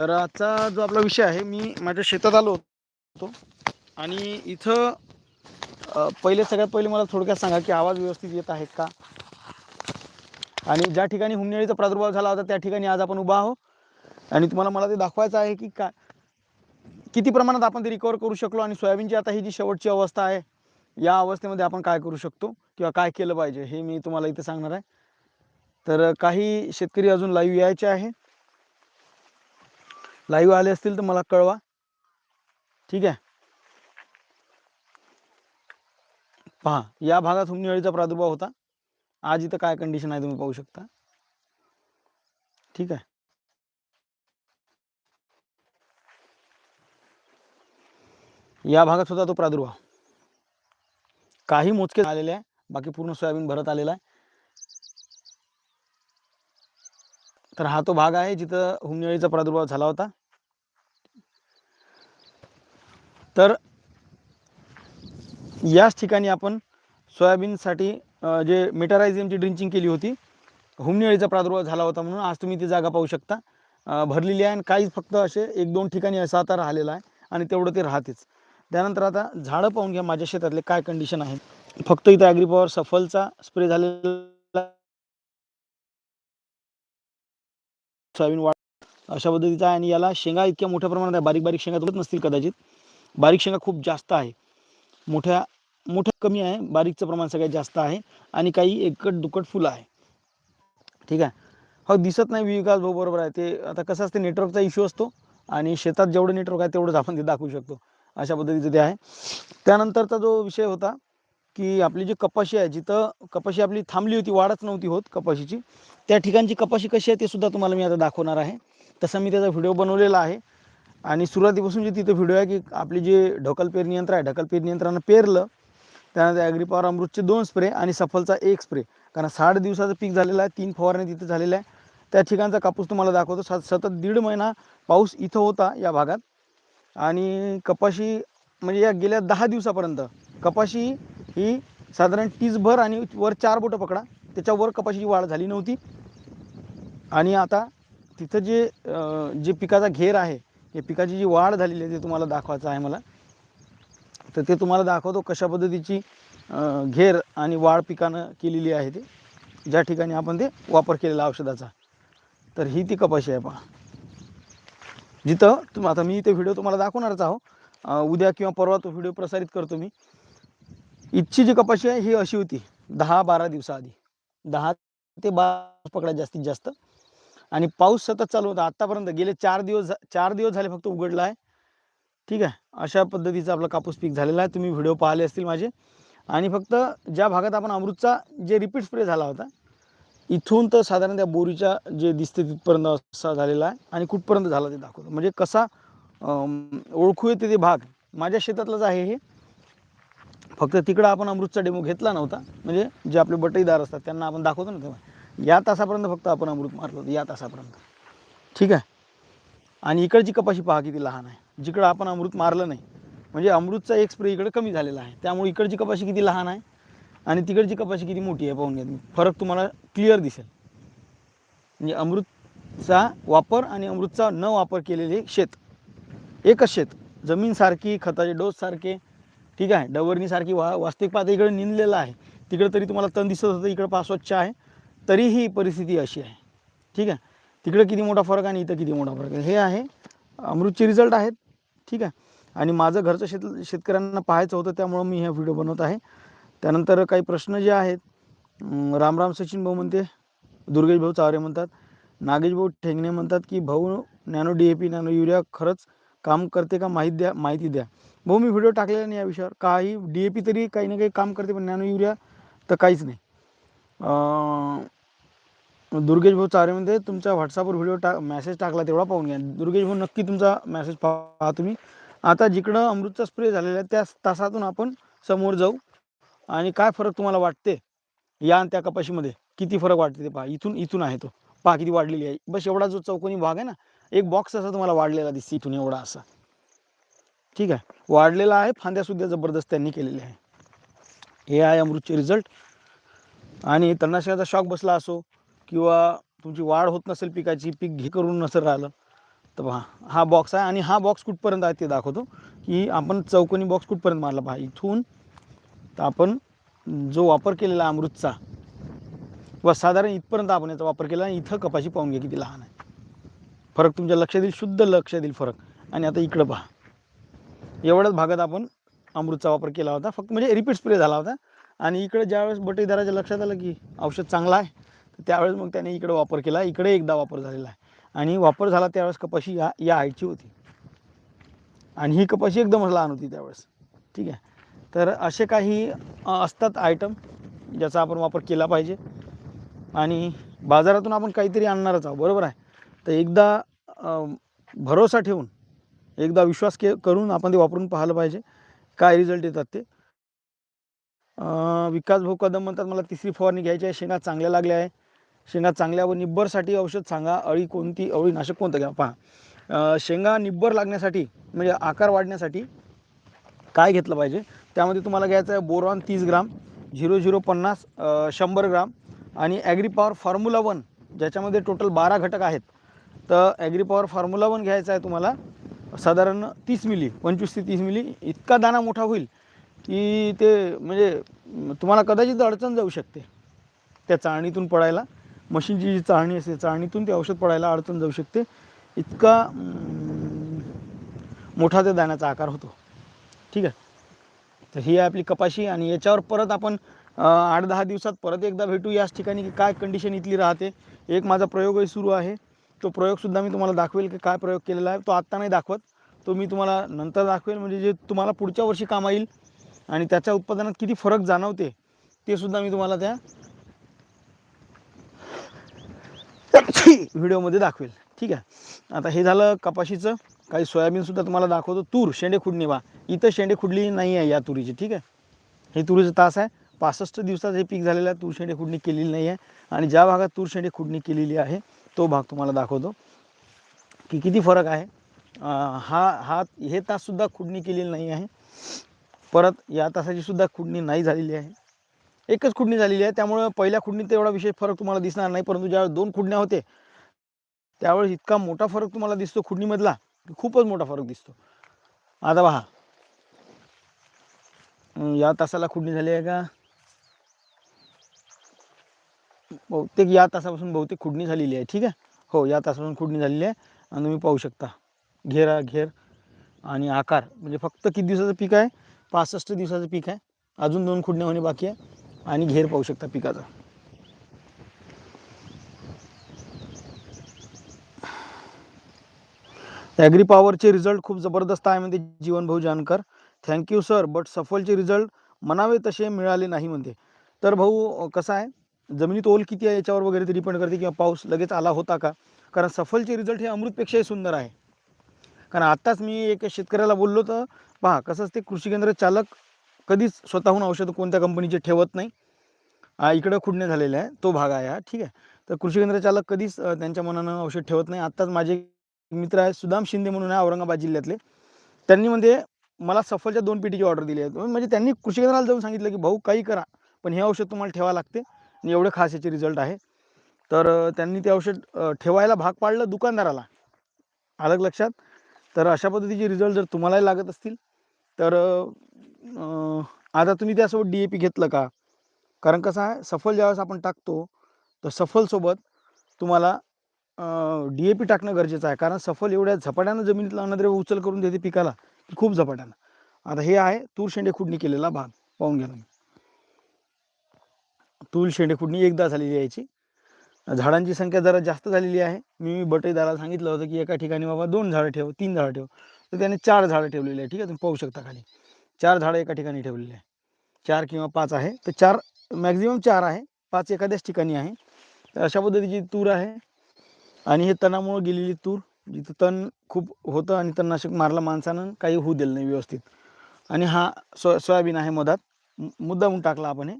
तर आजचा जो आपला विषय आहे मी माझ्या शेतात आलो होतो. आणि इथं पहिले सगळ्यात पहिले मला थोडक्यात सांगा की आवाज व्यवस्थित येत आहेत का? आणि ज्या ठिकाणी हुमनेळीचा प्रादुर्भाव झाला होता त्या ठिकाणी आज आपण उभा आहोत. आणि तुम्हाला मला ते दाखवायचं आहे की काय किती प्रमाणात आपण ते रिकवर करू शकलो आणि सोयाबीनची आता ही जी शेवटची अवस्था आहे या अवस्थेमध्ये आपण काय करू शकतो किंवा काय केलं पाहिजे हे मी तुम्हाला इथे सांगणार आहे. तर काही शेतकरी अजून लाईव्ह यायचे आहे. लाईव्ह आले असतील तर मला कळवा. ठीक आहे? पहा या भागात हुमणीअळीचा प्रादुर्भाव होता. आज इथं काय कंडिशन आहे तुम्ही पाहू शकता. ठीक आहे? या भागात होता तो प्रादुर्भाव. काही मोजके आलेले आहे. बाकी पूर्ण सोयाबीन भरत आलेला आहे. तर हा तो भाग आहे जिथं हुमणीअळीचा प्रादुर्भाव झाला होता. तर याच ठिकाणी आपण सोयाबीनसाठी जे मेटारायझियमची ड्रिंचिंग केली होती हुमनिळीचा प्रादुर्भाव झाला होता म्हणून आज तुम्ही ती जागा पाहू शकता. भरलेली आहे आणि काहीच फक्त असे एक दोन ठिकाणी असा आता राहिलेला आहे आणि तेवढं ते राहतेच. त्यानंतर आता झाडं पाहून घ्या माझ्या शेतातले काय कंडिशन आहे. फक्त इथं ॲग्रीपॉवर सफलचा स्प्रे झालेला सोयाबीन वाढ अशा पद्धतीचा आहे आणि याला शेंगा इतक्या मोठ्या प्रमाणात आहे बारीक बारीक शेंगा तुटत नसतील कदाचित. बारीक शेंगा खूप जास्त आहे. मोठ्या मोठ्या कमी आहे. बारीकचं प्रमाण सगळ्यात जास्त आहे. आणि काही एकट दुकट फुलं आहे. ठीक आहे? हो दिसत नाही विकास भाऊ बरोबर आहे. ते आता कसं असते नेटवर्कचा इश्यू असतो. आणि शेतात जेवढं नेटवर्क आहे तेवढंच आपण ते दाखवू शकतो. अशा पद्धतीचं ते आहे. त्यानंतरचा जो विषय होता की आपली जी कपाशी आहे जिथं कपाशी आपली थांबली होती वाढच नव्हती होत कपाशीची. त्या ठिकाणची कपाशी कशी आहे ते सुद्धा तुम्हाला मी आता दाखवणार आहे. तसा मी त्याचा व्हिडिओ बनवलेला आहे. आणि सुरुवातीपासून जे तिथं व्हिडिओ आहे की आपली जे ढकल पेरणी यंत्र आहे ढकल पेरणी यंत्रानं पेरलं त्यानंतर ॲग्रीपॉवर अमृतचे दोन स्प्रे आणि सफलचा एक स्प्रे कारण साठ दिवसाचं पीक झालेलं आहे तीन फवारणी तिथं झालेलं आहे. त्या ठिकाणचा कापूस तुम्हाला दाखवतो स सतत दीड महिना पाऊस इथं होता या भागात. आणि कपाशी म्हणजे या गेल्या दहा दिवसापर्यंत कपाशी ही साधारण तीसभर आणि वर चार बोटं पकडा त्याच्यावर कपाशीची वाढ झाली नव्हती. आणि आता तिथं जे जे पिकाचा घेर आहे या पिकाची जी वाढ झालेली आहे ती तुम्हाला दाखवायचं आहे मला. तर ते तुम्हाला दाखवतो कशा पद्धतीची घेर आणि वाढ पिकानं केलेली आहे ते. ज्या ठिकाणी आपण ते वापर केलेला औषधाचा. तर ही ती कपाशी आहे पहा. जिथं तुम आता मी ते व्हिडिओ तुम्हाला दाखवणारच आहो. उद्या किंवा परवा तो व्हिडिओ प्रसारित करतो मी. इथची जी कपाशी आहे ही अशी होती दहा बारा दिवसाआधी. दहा ते बारा पकडा जास्तीत जास्त. आणि पाऊस सतत चालू होता. आत्तापर्यंत गेले चार दिवस झा- चार दिवस झाले फक्त उघडला आहे. ठीक आहे. अशा पद्धतीचा आपला कापूस पीक झालेला आहे. तुम्ही व्हिडिओ पाहिले असतील माझे. आणि फक्त ज्या भागात आपण अमृतचा जे रिपीट स्प्रे झाला होता इथून तर साधारण त्या बोरीच्या जे दिसते तिथपर्यंत असा झालेला आहे. आणि कुठपर्यंत झाला ते दाखवतो. म्हणजे कसा ओळखू येते ते भाग माझ्या शेतातलाच आहे हे. फक्त तिकडं आपण अमृतचा डेमो घेतला नव्हता. म्हणजे जे आपले बटईदार असतात त्यांना आपण दाखवतो ना तेव्हा. या तासापर्यंत फक्त आपण अमृत मारलो या तासापर्यंत. ठीक आहे? आणि इकडची कपाशी पहा किती लहान आहे. जिकडं आपण अमृत मारलं नाही म्हणजे अमृतचा एक स्प्रे इकडे कमी झालेला आहे. त्यामुळे इकडची कपाशी किती लहान आहे आणि तिकडची कपाशी किती मोठी आहे पाहून घ्या फरक तुम्हाला क्लिअर दिसेल. म्हणजे अमृतचा वापर आणि अमृतचा न वापर केलेले शेत. एकच शेत. जमीन सारखी खताचे डोस सारखे. ठीक आहे? डवरणीसारखी वा वास्तविक पाहता इकडे निंदलेलं आहे. तिकडे तरी तुम्हाला तण दिसत होतं इकडं पहा स्वच्छ आहे. तरीही परिस्थिती अशी आहे. ठीक आहे? तिकडे किती मोठा फरक आणि इथं किती मोठा फरक आहे. हे आहे. अमृतचे रिझल्ट आहेत. ठीक आहे? आणि माझं घरचं शेत शेतकऱ्यांना पाहायचं होतं त्यामुळं मी हा व्हिडिओ बनवत आहे. त्यानंतर काही प्रश्न जे आहेत रामराम सचिन भाऊ म्हणते दुर्गेश भाऊ चावरे म्हणतात नागेश भाऊ ठेंगणे म्हणतात की भाऊ nano D A P nano urea खरंच काम करते का माहिती द्या माहिती द्या. भाऊ मी व्हिडिओ टाकलेला नाही या विषयावर. काही डी ए पी तरी काही ना काही काम करते पण नॅनो युरिया तर काहीच नाही. दुर्गेश भाऊ चावरे म्हणते तुमच्या व्हॉट्सअपवर व्हिडिओ टाक मॅसेज टाकला तेवढा पाहून घ्या. दुर्गेश भाऊ नक्की तुमचा मॅसेज पहा तुम्ही. आता जिकडं अमृतचा स्प्रे झालेला आहे त्या तासातून आपण समोर जाऊ. आणि काय फरक तुम्हाला वाटते? या आणि त्या कपाशीमध्ये. किती फरक वाटते ते पहा. इथून इथून आहे तो. पहा किती वाढलेली आहे. बस एवढा जो चौकोनी भाग आहे ना एक बॉक्स असा तुम्हाला वाढलेला दिसते इथून एवढा असा. ठीक आहे? वाढलेला आहे फांद्या सुद्धा जबरदस्त त्यांनी केलेल्या आहे. हे आहे अमृतचे रिझल्ट आणि तणनाशकाचा शॉक बसला असो किंवा तुमची वाढ होत नसेल पिकाची पीक घे करून नसेल राहिलं तर पहा हा बॉक्स आहे आणि हा बॉक्स कुठपर्यंत आहे ते दाखवतो की आपण चौकोनी बॉक्स कुठपर्यंत मारला पहा. इथून तर आपण जो वापर केलेला अमृतचा व साधारण इथपर्यंत आपण याचा वापर केला आणि इथं कपाशी पाहून घ्या किती लहान आहे. फरक तुमच्या लक्षात येईल शुद्ध लक्षात येईल फरक. आणि आता इकडं पहा. एवढ्याच भागात आपण अमृतचा वापर केला होता. फक्त म्हणजे रिपीट स्प्रे झाला होता. आणि इकडे ज्यावेळेस बटेदाराच्या लक्षात आलं की औषध चांगलं आहे तर त्यावेळेस मग त्याने इकडे वापर केला. इकडे एकदा वापर झालेला आहे. आणि वापर झाला त्यावेळेस कपाशी या या हाईटची होती. आणि ही कपाशी एकदमच लहान होती त्यावेळेस. ठीक आहे? तर असे काही असतात आयटम ज्याचा आपण वापर केला पाहिजे. आणि बाजारातून आपण काहीतरी आणणारच आहोत. बरोबर आहे? तर एकदा भरोसा ठेवून एकदा विश्वास के करून आपण ते वापरून पाहिलं पाहिजे. काय रिझल्ट येतात ते? विकास भाऊ कदम म्हणतात मला तिसरी फवारणी घ्यायची आहे. शेंगा चांगल्या लागल्या आहे. शेंगा चांगल्या व निब्बरसाठी औषध सांगा. अळी कोणती? अळी नाशक कोणतं घ्या? पहा. शेंगा निब्बर लागण्यासाठी म्हणजे आकार वाढण्यासाठी काय घेतलं पाहिजे? त्यामध्ये तुम्हाला घ्यायचं आहे बोरॉन तीस ग्राम झिरो झिरो पन्नास शंभर ग्राम आणि ॲग्रीपॉवर फॉर्म्युला वन ज्याच्यामध्ये टोटल बारा घटक आहेत. तर ॲग्रीपॉवर फॉर्म्युला वन घ्यायचा आहे तुम्हाला साधारण तीस मिली पंचवीस ते तीस मिली इतका दाणा मोठा होईल की ते म्हणजे तुम्हाला कदाचित अडचण जाऊ शकते त्या चाळणीतून पडायला. मशीनची जी चाळणी असते चाळणीतून ते औषध पडायला अडचण जाऊ शकते. इतका मोठा त्या दाण्याचा आकार होतो. ठीक आहे? तर ही आहे आपली कपाशी आणि याच्यावर परत आपण आठ दहा दिवसात परत एकदा भेटू याच ठिकाणी की काय कंडिशन इथली राहते. एक माझा प्रयोगही सुरू आहे. तो प्रयोगसुद्धा मी तुम्हाला दाखवेल की काय प्रयोग केलेला आहे. तो आत्ता नाही दाखवत. तो मी तुम्हाला नंतर दाखवेल. म्हणजे जे तुम्हाला पुढच्या वर्षी कामा येईल आणि त्याच्या उत्पादनात किती फरक जाणवते ते सुद्धा मी तुम्हाला त्या व्हिडिओमध्ये दाखवेल. ठीक आहे? आता हे झालं कपाशीचं. काही सोयाबीनसुद्धा तुम्हाला दाखवतो. तूर शेंडे खुडणी वा इथं शेंडे खुडली नाही आहे या तुरीची ठीक आहे? हे तुरीचं तास आहे. पासष्ट दिवसात हे पीक झालेलं आहे. तूर शेंडे खुडणी केलेली नाही आहे. आणि ज्या भागात तूर शेंडे खुडणी केलेली आहे तो भाग तुम्हाला दाखवतो. की किती फरक आहे? हा हा हे ताससुद्धा खुडणी केलेली नाही आहे. परत या तासाची सुद्धा खुडणी नाही झालेली आहे. एकच खुडणी झालेली आहे. त्यामुळं पहिल्या खुडणीत एवढा विशेष फरक तुम्हाला दिसणार नाही. परंतु ज्यावेळेस दोन खुडण्या होते त्यावेळेस इतका मोठा फरक तुम्हाला दिसतो खुडणीमधला. खूपच मोठा फरक दिसतो. आता पहा. या तासाला खुडणी झाली आहे का? बहुतेक या तासापासून बहुतेक खुडणी झालेली आहे. ठीक आहे? हो या तासापासून खुडणी झालेली आहे. आणि तुम्ही पाहू शकता. घेरा घेर आणि आकार. म्हणजे फक्त किती दिवसाचं पीक आहे? पासष्ट दिवसाचं पीक आहे. अजून दोन खुडण्या होणे बाकी आहे. आणि घेर पाहू शकता पिकाचा. ॲग्री पॉवरचे रिझल्ट खूप जबरदस्त आहे म्हणते जीवन भाऊ Jankar. Thank you sir but सफलचे result म्हणावे तसे मिळाले नाही म्हणते. तर भाऊ कसं आहे? जमिनीत ओल किती आहे याच्यावर वगैरे ते डिपेंड करते किंवा पाऊस लगेच आला होता का? कारण सफलचे रिझल्ट हे अमृतपेक्षाही सुंदर आहे. कारण आत्ताच मी एक शेतकऱ्याला बोललो तर पहा कसं असते कृषी केंद्र चालक कधीच स्वतःहून औषधं कोणत्या कंपनीचे ठेवत नाही. इकडं खुडणे झालेले आहे तो भाग आहे हा ठीक आहे. तर कृषी केंद्र चालक कधीच त्यांच्या मनानं औषध ठेवत नाही. आत्ताच माझे मित्र आहे सुदाम शिंदे म्हणून आहे औरंगाबाद जिल्ह्यातले. त्यांनी म्हणजे मला सफलच्या दोन पेटीची ऑर्डर दिली आहे. म्हणजे त्यांनी कृषी केंद्राला जाऊन सांगितलं की भाऊ काही करा पण हे औषध तुम्हाला ठेवावं लागते आणि एवढे खास याचे रिझल्ट आहे. तर त्यांनी ते औषध ठेवायला भाग पाडलं दुकानदाराला. आलं लक्षात? तर अशा पद्धतीचे रिझल्ट जर तुम्हालाही लागत असतील तर आता तुम्ही त्यासोबत डी ए पी घेतलं का? कारण कसं आहे सफल ज्यावेळेस आपण टाकतो तर सफलसोबत तुम्हाला डी ए पी टाकणं गरजेचं आहे. कारण सफल एवढ्या झपाट्यानं जमिनीतला अन्नद्रव्य उचल करून देते पिकाला की खूप झपाट्यानं. आता हे आहे तूर शेंडे खुडणी केलेला भाग पाहून घ्या तुम्ही. तूर शेंडे खुडणी एकदा झालेली यायची झाडांची संख्या जरा जास्त झालेली आहे. मी बटेदाराला सांगितलं होतं की एका ठिकाणी बाबा दोन झाडं ठेव तीन झाडं ठेव. तर त्याने चार झाडं ठेवलेली आहे ठीक आहे? तुम्ही पाहू शकता खाली. चार झाडं एका ठिकाणी ठेवलेली आहे चार किंवा पाच आहे. तर चार मॅक्झिमम चार आहे. पाच एखाद्याच ठिकाणी आहे. तर अशा पद्धतीची तूर आहे. आणि हे तणामुळं गेलेली तूर जिथं तण खूप होतं आणि तणनाशक मारलं माणसानं काही होऊ दिलं नाही व्यवस्थित. आणि हा सो सोयाबीन आहे मधात. मुद्दामून टाकला आपण हे.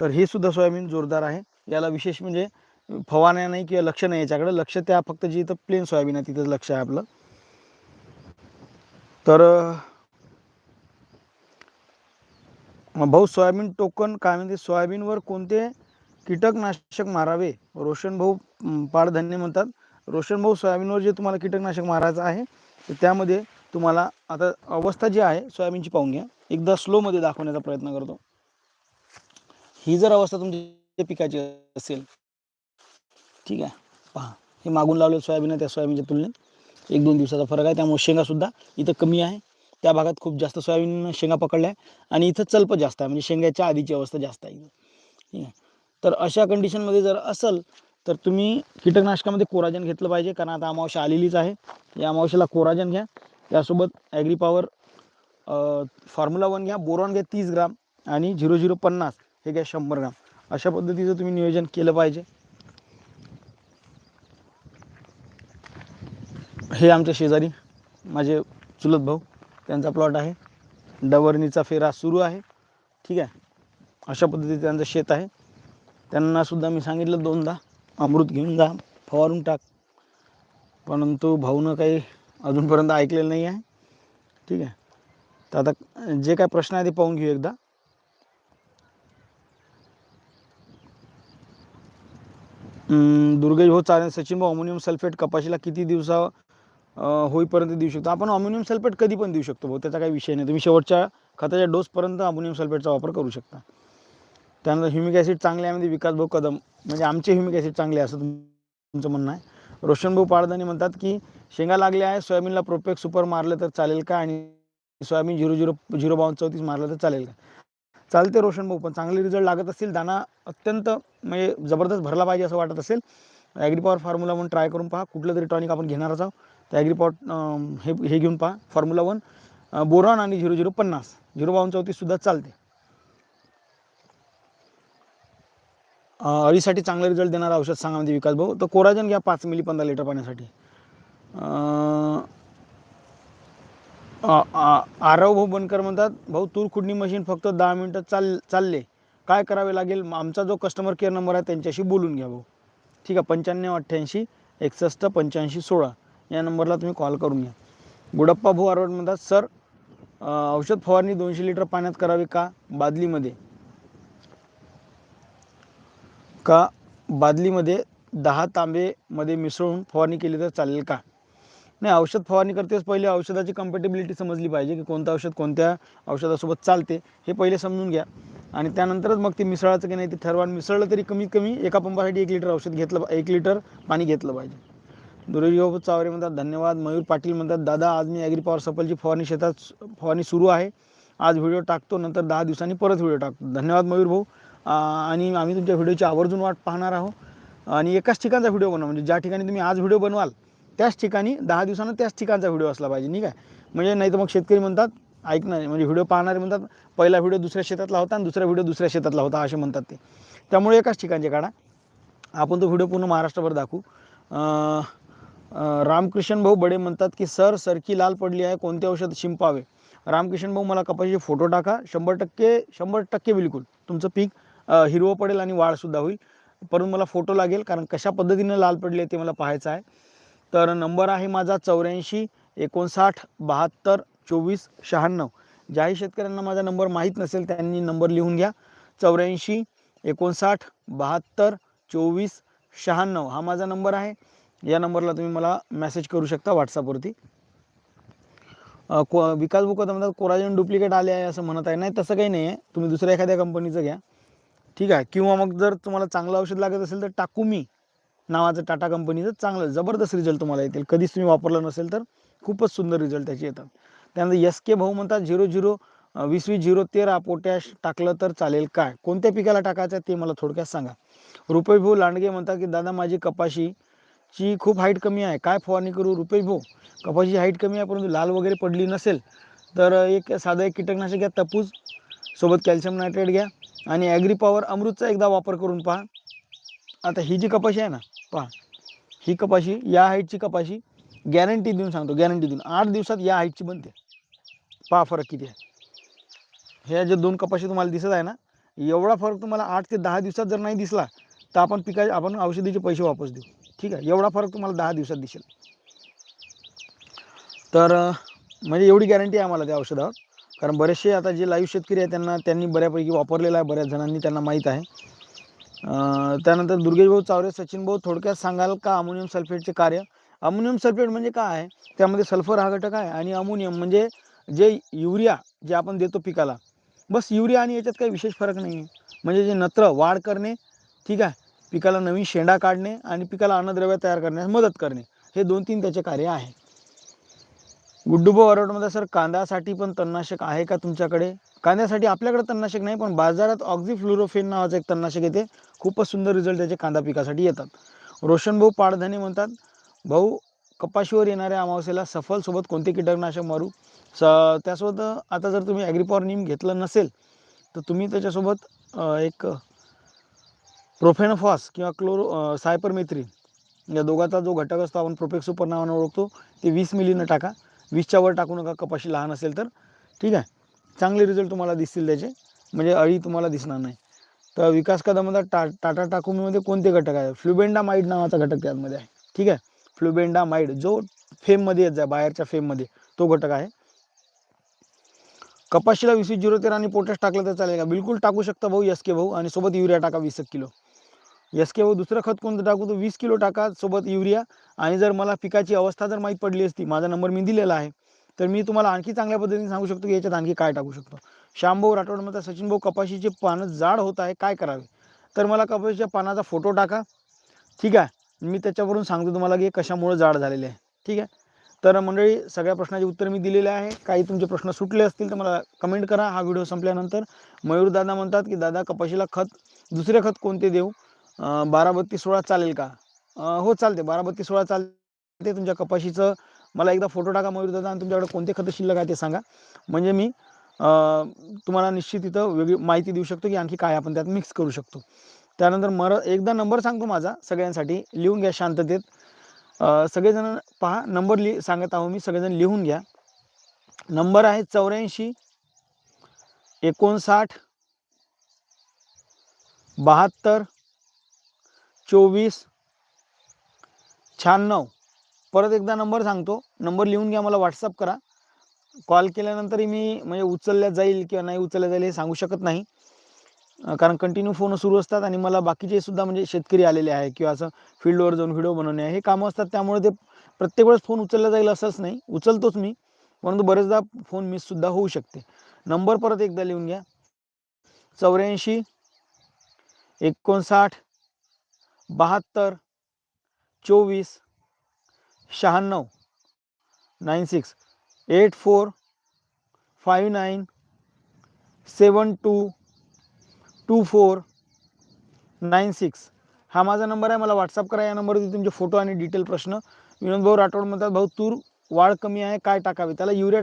तर हे सुद्धा सोयाबीन जोरदार आहे. याला विशेष म्हणजे फवारण्या नाही किंवा लक्ष नाही याच्याकडे. लक्ष त्या फक्त जिथं इथं प्लेन सोयाबीन आहे तिथंच लक्ष आहे आपलं. तर मग भाऊ सोयाबीन टोकन काय म्हणते? सोयाबीनवर कोणते कीटकनाशक मारावे? रोशन भाऊ म्हणतात. रोशन भाऊ सोयाबीनवर जे तुम्हाला कीटकनाशक मारायचं आहे तर त्यामध्ये तुम्हाला आता अवस्था जी आहे सोयाबीनची पाहून घ्या. एकदा स्लोमध्ये दाखवण्याचा प्रयत्न करतो. ही जर अवस्था तुमच्या पिकाची असेल ठीक आहे. पहा हे मागून लावलेलं सोयाबीन आहे त्या सोयाबीनच्या तुलनेत. एक दोन दिवसाचा फरक आहे. त्यामुळे शेंगासुद्धा इथं कमी आहे. त्या भागात खूप जास्त सोयाबीन शेंगा पकडल्या आहे. आणि इथं चलप जास्त आहे. म्हणजे शेंगाच्या आधीची अवस्था जास्त आहे इथं. ठीक आहे. तर अशा कंडिशनमध्ये जर असेल तर तुम्ही कीटकनाशकामध्ये कोराजन घेतलं पाहिजे. कारण आता अमावश्या आलेलीच आहे. या अमावश्याला कोराजन घ्या. त्यासोबत ॲग्री पॉवर फॉर्म्युला वन घ्या. बोरॉन घ्या तीस ग्राम आणि झिरो झिरो पन्नास. हे घ्या शंभर ग्राम. अशा पद्धतीचं तुम्ही नियोजन केलं पाहिजे. हे आमच्या शेजारी माझे चुलत भाऊ त्यांचा प्लॉट आहे. डवरणीचा फेरा सुरू आहे. ठीक आहे? अशा पद्धतीचं त्यांचं शेत आहे. त्यांनासुद्धा मी सांगितलं दोनदा अमृत घेऊन जा फवारून टाक. परंतु भाऊनं काही अजूनपर्यंत ऐकलेलं नाही आहे. ठीक आहे? तर आता जे काय प्रश्न आहे ते पाहून घेऊ एकदा. दुर्गेश भाऊ चालेल. सचिन भाऊ अमोनियम सल्फेट कपाशीला किती दिवसा होईपर्यंत देऊ शकतो. आपण अमोनियम सल्फेट कधी पण देऊ शकतो भाऊ त्याचा काही विषय नाही. तुम्ही शेवटच्या खताच्या डोसपर्यंत अमोनियम सल्फेटचा वापर करू शकता. त्यानंतर ह्युमिक ॲसिड चांगले आहे म्हणजे विकास भाऊ कदम. म्हणजे आमचे ह्युमिक ॲसिड चांगले असं तुमचं म्हणणं आहे. रोशन भाऊ पाळदानी म्हणतात की शेंगा लागल्या आहे सोयाबीनला प्रोपेक सुपर मारलं तर चालेल का? आणि सोयाबीन झिरो झिरो झिरो बावन्न चौतीस मारलं तर चालेल का? चालते रोशन भाऊ पण चांगले रिझल्ट लागत असतील. दाना अत्यंत म्हणजे जबरदस्त भरला पाहिजे असं वाटत असेल. ॲग्री पॉवर फॉर्म्युला म्हणून ट्राय करून पहा. कुठलं तरी टॉनिक आपण घेणारच आहोत. तर ॲग्रीपॉट हे हे घेऊन पहा. फॉर्म्युला वन बोरॉन आणि झिरो झिरो पन्नास. झिरो बावन्न चौतीससुद्धा चालते. अळीसाठी चांगला रिझल्ट देणारं औषध सांगा म्हणजे विकास भाऊ. तर कोराजन घ्या पाच मिली पंधरा लिटर पाण्यासाठी. आ- आरव भाऊ बनकर म्हणतात भाऊ तूर खुडणी मशीन फक्त दहा मिनटं चाल चालले. काय करावे लागेल? आमचा जो कस्टमर केअर नंबर आहे त्यांच्याशी बोलून घ्या भाऊ. ठीक आहे पंच्याण्णव अठ्ठ्याऐंशी एकसष्ट पंच्याऐंशी सोळा. या नंबरला तुम्ही कॉल करून घ्या. गुडप्पा भाऊ आरवड म्हणतात सर औषध फवारणी दोनशे लिटर पाण्यात करावी का? बादलीमध्ये. का बादलीमध्ये दहा तांबेमध्ये मिसळून फवारणी केली तर चालेल का? नाही औषध फवारणी करतेच पहिले औषधाची कम्पॅटेबिलिटी समजली पाहिजे की कोणतं औषध कोणत्या औषधासोबत चालते हे पहिले समजून घ्या. आणि त्यानंतरच मग ते मिसळायचं की नाही ते ठरवा मिसळलं तरी कमीत कमी एका पंपासाठी एक लिटर औषध घेतलं एक लिटर पाणी घेतलं पाहिजे. दुर्योग चावरे म्हणतात धन्यवाद. मयूर पाटील म्हणतात दादा आज मी ॲग्री पॉवर सफलची फवारणी शेतात फवारणी सुरू आहे. आज व्हिडिओ टाकतो नंतर दहा दिवसांनी परत व्हिडिओ टाकतो. धन्यवाद मयूर भाऊ. आणि आम्ही तुमच्या व्हिडिओची आवर्जून वाट पाहणार आहोत. आणि एकाच ठिकाणचा व्हिडिओ बनवा म्हणजे ज्या ठिकाणी तुम्ही आज व्हिडिओ बनवाल त्याच ठिकाणी दहा दिवसानं त्याच ठिकाणचा व्हिडिओ असला पाहिजे नाही काय म्हणजे नाही तर मग शेतकरी म्हणतात ऐकणार म्हणजे व्हिडिओ पाहणारे म्हणतात पहिला व्हिडिओ दुसऱ्या शेतातला होता आणि दुसरा व्हिडिओ दुसऱ्या शेतातला होता असे म्हणतात ते. त्यामुळे एकाच ठिकाणचे काढा. आपण तो व्हिडिओ पूर्ण महाराष्ट्रभर दाखवू. रामकृष्ण भाऊ बडे म्हणतात की सर सरकी लाल पडली आहे कोणते औषध शिंपावे? रामकृष्ण भाऊ मला कपाशीचे फोटो टाका शंभर टक्के शंभर टक्के बिलकुल. तुमचं पीक हिरवं पडेल आणि वाढसुद्धा होईल. परंतु मला फोटो लागेल कारण कशा पद्धतीने लाल पडले आहे ते मला पाहायचं आहे. तर नंबर आहे माझा चौऱ्याऐंशी एकोणसाठ बहात्तर चोवीस शहाण्णव. ज्याही शेतकऱ्यांना माझा नंबर माहीत नसेल त्यांनी नंबर लिहून घ्या. चौऱ्याऐंशी एकोणसाठ बहात्तर चोवीस शहाण्णव. हा माझा नंबर आहे. या नंबरला तुम्ही मला मेसेज करू शकता व्हॉट्सअपवरती को विकास बुक म्हणतात कोराजन डुप्लिकेट आले आहे असं म्हणत आहे. नाही तसं काही नाही आहे तुम्ही दुसऱ्या एखाद्या कंपनीचं घ्या. ठीक आहे? किंवा मग जर तुम्हाला चांगलं औषध लागत असेल तर टाकू मी नावाचं टाटा कंपनीचं चांगलं जबरदस्त रिझल्ट तुम्हाला येतील. कधीच तुम्ही वापरलं नसेल तर खूपच सुंदर रिझल्ट त्याचे येतात. त्यानंतर एस के भाऊ म्हणतात झिरो झिरो वीस वीस झिरो तेरा पोटॅश टाकलं तर चालेल काय? कोणत्या पिकाला टाकायचं आहे ते मला थोडक्यात सांगा. रुपये भाऊ लांडगे म्हणतात की दादा माझी कपाशी ची खूप हाईट कमी आहे. काय फवारणी करू? रुपेश भाऊ कपाशीची हाईट कमी आहे परंतु लाल वगैरे पडली नसेल तर एक साधं एक कीटकनाशक घ्या तपूज सोबत कॅल्शियम नायट्रेट घ्या आणि ॲग्री पॉवर अमृतचा एकदा वापर करून पहा. आता ही जी कपाशी आहे ना पहा ही कपाशी या हाईटची कपाशी गॅरंटी देऊन सांगतो गॅरंटी देऊन. आठ दिवसात या हाईटची बनते. पहा फरक किती आहे. ह्या जे दोन कपाशी तुम्हाला दिसत आहे ना एवढा फरक तुम्हाला आठ ते दहा दिवसात जर नाही दिसला तर आपण पिका आपण औषधीचे पैसे वापस देऊ. ठीक आहे. एवढा फरक तुम्हाला दहा दिवसात दिसेल. तर म्हणजे एवढी गॅरंटी आहे आम्हाला त्या औषधावर. कारण बरेचसे आता जे लाईव्ह शेतकरी आहे त्यांना त्यांनी बऱ्यापैकी वापरलेला आहे बऱ्याच जणांनी त्यांना माहीत आहे. त्यानंतर दुर्गेशभाऊ चावरे सचिनभाऊ थोडक्यात सांगाल का अमोनियम सल्फेटचे कार्य? अमोनियम सल्फेट म्हणजे काय आहे? त्यामध्ये सल्फर हा घटक आहे आणि अमोनियम म्हणजे जे युरिया जे आपण देतो पिकाला. बस युरिया आणि याच्यात काही विशेष फरक नाही आहे म्हणजे जे नत्र वाढ करणे ठीक आहे पिकाला नवीन शेंडा काढणे आणि पिकाला अन्नद्रव्य तयार करण्यास मदत करणे. हे दोन तीन त्याचे कार्य आहे. गुड्डुबो वरवडमध्ये सर कांद्यासाठी पण तणनाशक आहे का तुमच्याकडे? कांद्यासाठी आपल्याकडे तणनाशक नाही पण बाजारात ऑक्झी फ्लुरोफेन नावाचं एक तणनाशक येते. खूपच सुंदर रिझल्ट त्याचे कांदा पिकासाठी येतात. रोशन भाऊ पाडधने म्हणतात भाऊ कपाशीवर येणाऱ्या अमावस्येला सफल सोबत कोणते कीटकनाशक मारू? स त्यासोबत आता जर तुम्ही ॲग्रीपॉर नीम घेतलं नसेल तर तुम्ही त्याच्यासोबत एक प्रोफेनफॉस किंवा क्लोरो सायपरमेथ्रिन. या दोघाचा जो घटक असतो आपण प्रोपेक्स सुपर नावानं ओळखतो ते वीस मिलीनं टाका. वीसच्या वर टाकू नका कपाशी लहान असेल तर. ठीक आहे? चांगले रिझल्ट तुम्हाला दिसतील त्याचे. म्हणजे अळी तुम्हाला दिसणार नाही. तर विकास कदममध्ये टा टाटा टाकुमीमध्ये कोणते घटक आहे? फ्लुबेंडा माईड नावाचा घटक त्यामध्ये आहे. ठीक आहे? फ्लुबेंडा माईड जो फेममध्ये येत जाय बाहेरच्या फेममध्ये तो घटक आहे. कपाशीला वीस झिरो तेरा आणि पोटॅश टाकलं तर चालेल का? बिलकुल टाकू शकता भाऊ एस के भाऊ आणि सोबत युरिया टाका वीस एक किलो. एस के भाऊ दुसरं खत कोणतं टाकू तर वीस किलो टाका सोबत युरिया. आणि जर मला पिकाची अवस्था जर माहीत पडली असती माझा नंबर मी दिलेला आहे तर मी तुम्हाला आणखी चांगल्या पद्धतीने सांगू शकतो की याच्यात आणखी काय टाकू शकतो. श्यामभाऊ राठोड म्हणता सचिन भाऊ कपाशीचे पानं जाड होत आहे काय करावे? तर मला कपाशीच्या पानाचा फोटो टाका. ठीक आहे. मी त्याच्यावरून सांगतो तुम्हाला की कशामुळे जाड झालेले आहे. ठीक आहे. तर मंडळी सगळ्या प्रश्नाचे उत्तर मी दिलेले आहे. काही तुमचे प्रश्न सुटले असतील तर मला कमेंट करा. हा व्हिडिओ संपल्यानंतर मयूर दादा म्हणतात की दादा कपाशीला खत दुसरे खत कोणते देऊ? बारा बत्तीस सोळा चालेल का? हो चालते बारा बत्तीस सोळा चालते तुमच्या कपाशीचं. मला एकदा फोटो टाका मयूर दादा आणि तुमच्याकडे कोणते खतं शिल्लक आहे ते सांगा. म्हणजे मी तुम्हाला निश्चित इथं वेगळी माहिती देऊ शकतो की आणखी काय आपण त्यात मिक्स करू शकतो. त्यानंतर मर एकदा नंबर सांगतो माझा सगळ्यांसाठी. लिहून घ्या शांततेत. सगळेजण पहा. नंबर लि सांगत आहो मी. सगळेजण लिहून घ्या. नंबर आहे चौऱ्याऐंशी एकोणसाठ बहात्तर चोवीस शहाण्णव परत एकदा नंबर सांगतो. नंबर लिहून घ्या मला व्हॉट्सअप करा. कॉल केल्यानंतरही मी म्हणजे उचलल्या जाईल किंवा नाही उचलल्या जाईल हे सांगू शकत नाही. कारण कंटिन्यू फोन सुरू असतात आणि मला बाकीचे सुद्धा म्हणजे शेतकरी आलेले आहे किंवा असं फील्डवर जाऊन व्हिडिओ बनवणे हे कामं असतात त्यामुळे ते प्रत्येक वेळेस फोन उचलला जाईल असंच नाही. उचलतोच मी परंतु बरेचदा फोन मिससुद्धा होऊ शकते. नंबर परत एकदा लिहून घ्या. चौऱ्याऐंशी एकोणसाठ बहात्तर चोवीस शहाण्णव nine six eight four five nine seven two two four nine six. हा माझा नंबर आहे मला व्हॉट्सअप करा. या नंबरवरती तुमचे फोटो आणि डिटेल प्रश्न. विनोद भाऊ राठोड म्हणतात भाऊ तूर वाढ कमी आहे काय टाकावे? त्याला युरिया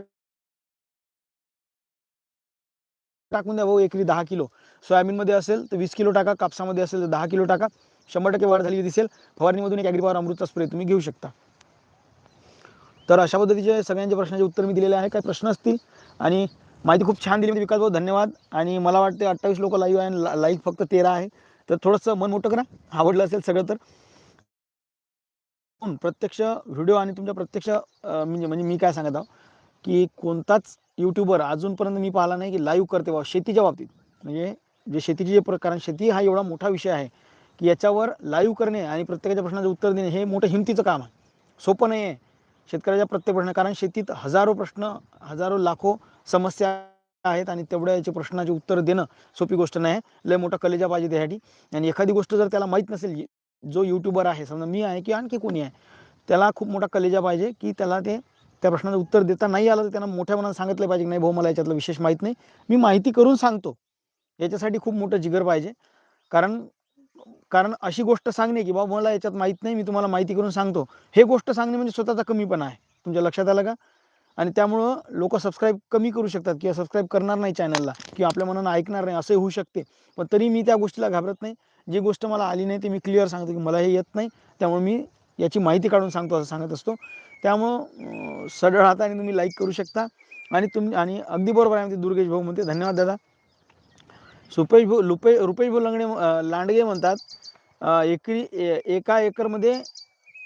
टाकून द्या भाऊ एकरी दहा किलो. सोयाबीनमध्ये असेल तर वीस किलो टाका कापसामध्ये असेल तर दहा किलो टाका. शंभर टक्के वाढ झालेली दिसेल. फवारणीमधून एक ॲग्रीपॉवर अमृतचा स्प्रे तुम्ही घेऊ शकता. तर अशा पद्धतीचे सगळ्यांच्या प्रश्नाचे उत्तर मी दिलेले आहे. काही प्रश्न असतील आणि माहिती खूप छान दिली म्हणजे विकास भाऊ धन्यवाद. आणि मला वाटते अठ्ठावीस लोक लाईव्ह आहे लाईक फक्त तेरा आहे. तर थोडंसं मन मोठं करा. आवडलं असेल सगळं तर. प्रत्यक्ष व्हिडिओ आणि तुमच्या प्रत्यक्ष म्हणजे म्हणजे मी काय सांगत आहो की कोणताच यूट्यूबर अजूनपर्यंत मी पाहिला नाही की लाईव्ह करते बा शेतीच्या बाबतीत. म्हणजे जे शेतीचे जे प्रकार शेती हा एवढा मोठा विषय आहे. की याच्यावर लाईव्ह करणे आणि प्रत्येकाच्या प्रश्नाचं उत्तर देणे हे मोठं हिमतीचं काम आहे. सोपं नाही आहे शेतकऱ्याच्या प्रत्येक प्रश्न कारण शेतीत हजारो प्रश्न हजारो लाखो समस्या आहेत आणि तेवढ्या याचे प्रश्नाचे उत्तर देणं सोपी गोष्ट नाही. आहे लय मोठा कलेजा पाहिजे त्यासाठी. आणि एखादी गोष्ट जर त्याला माहीत नसेल जो यूट्यूबर आहे समजा मी आहे किंवा आणखी कोणी आहे त्याला खूप मोठा कलेजा पाहिजे की त्याला ते त्या प्रश्नाचं उत्तर देता नाही आलं तर त्यांना मोठ्या मनात सांगितलं पाहिजे की नाही भाऊ मला याच्यातलं विशेष माहीत नाही. मी माहिती करून सांगतो. याच्यासाठी खूप मोठं जिगर पाहिजे. कारण कारण अशी गोष्ट सांगणे की बाबा मला याच्यात माहीत नाही मी तुम्हाला माहिती करून सांगतो. हे गोष्ट सांगणे म्हणजे स्वतःचा कमीपणा आहे तुमच्या लक्षात आलं का? आणि त्यामुळं लोक सबस्क्राईब कमी करू शकतात किंवा सबस्क्राईब करणार नाही चॅनलला किंवा आपल्या मनानं ऐकणार नाही असंही होऊ शकते. पण तरी मी त्या गोष्टीला घाबरत नाही. जी गोष्ट मला आली नाही ते मी क्लिअर सांगतो की मला हे येत नाही. त्यामुळे मी याची माहिती काढून सांगतो असं सांगत असतो. त्यामुळं सरळ हाताने तुम्ही लाईक करू शकता. आणि तुम्ही आणि अगदी बरोबर आहे म्हणते दुर्गेश भाऊ म्हणते धन्यवाद दादा. सुपेश भाऊ लुपे रुपेश भाऊ लंगडे लांडगे म्हणतात एकरी ए- एका एकरमध्ये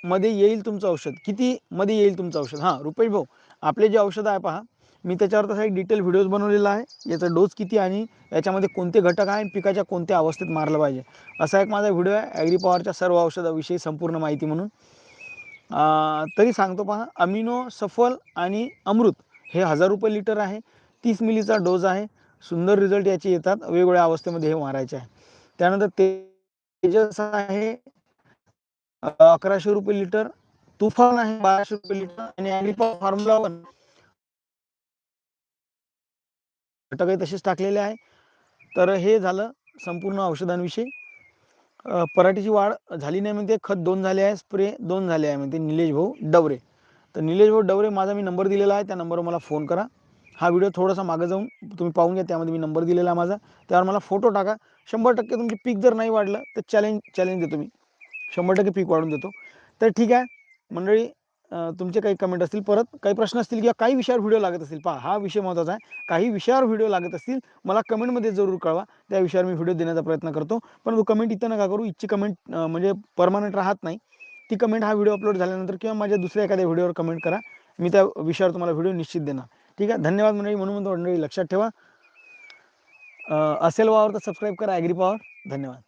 मध्ये येईल तुमचं औषध. किती मध्ये येईल तुमचं औषध? हां रुपेश भाऊ आपले जे औषधं आहे पहा मी त्याच्यावर तसा एक डिटेल व्हिडिओज बनवलेला आहे. याचा डोस किती आणि याच्यामध्ये कोणते घटक आहे आणि पिकाच्या कोणत्या अवस्थेत मारलं पाहिजे? असा एक माझा व्हिडिओ आहे. ॲग्री पॉवरच्या सर्व औषधाविषयी संपूर्ण माहिती म्हणून. तरी सांगतो पहा अमिनो सफल आणि अमृत हे हजार रुपये लिटर आहे. तीस मिलीचा डोस आहे. सुंदर रिझल्ट याचे येतात. वेगवेगळ्या अवस्थेमध्ये हे मारायचे आहे. त्यानंतर ते तेजस आहे अकराशे रुपये लिटर तुफान आहे बाराशे रुपये लिटर आणि ॲग्रिपॉ फॉर्म्युला वन घटकही तसेच टाकलेले आहे. तर हे झालं संपूर्ण औषधांविषयी. पराठीची वाढ झाली नाही म्हणते खत दोन झाले आहे स्प्रे दोन झाले आहे म्हणते निलेश भाऊ डवरे. तर निलेश भाऊ डवरे माझा मी नंबर दिलेला आहे त्या नंबरवर मला फोन करा. हा व्हिडिओ थोडासा मागे जाऊन तुम्ही पाहून घ्या त्यामध्ये मी नंबर दिलेला आहे माझा. त्यावर मला फोटो टाका. शंभर टक्के तुमचे पीक जर नाही वाढलं तर चॅलेंज चॅलेंज देतो मी. शंभर टक्के पीक वाढून देतो. तर ठीक आहे. मंडळी तुमचे काही कमेंट असतील परत काही प्रश्न असतील किंवा काही विषयावर व्हिडिओ लागत असतील पहा हा विषय महत्त्वाचा आहे. काही विषयावर व्हिडिओ लागत असतील मला कमेंटमध्ये जरूर कळवा. त्या विषयावर मी व्हिडिओ देण्याचा प्रयत्न करतो. परंतु कमेंट इथं नका करू. इथची कमेंट म्हणजे परमनंट राहत नाही. ती कमेंट हा व्हिडिओ अपलोड झाल्यानंतर किंवा माझ्या दुसऱ्या एखाद्या व्हिडिओवर कमेंट करा. मी त्या विषयावर तुम्हाला व्हिडिओ निश्चित देणार. ठीक आहे? धन्यवाद मंडळी. म्हणून म्हणतो मंडळी लक्षात ठेवा. असेल वावर तर सबस्क्राईब करा ॲग्री पॉवर धन्यवाद.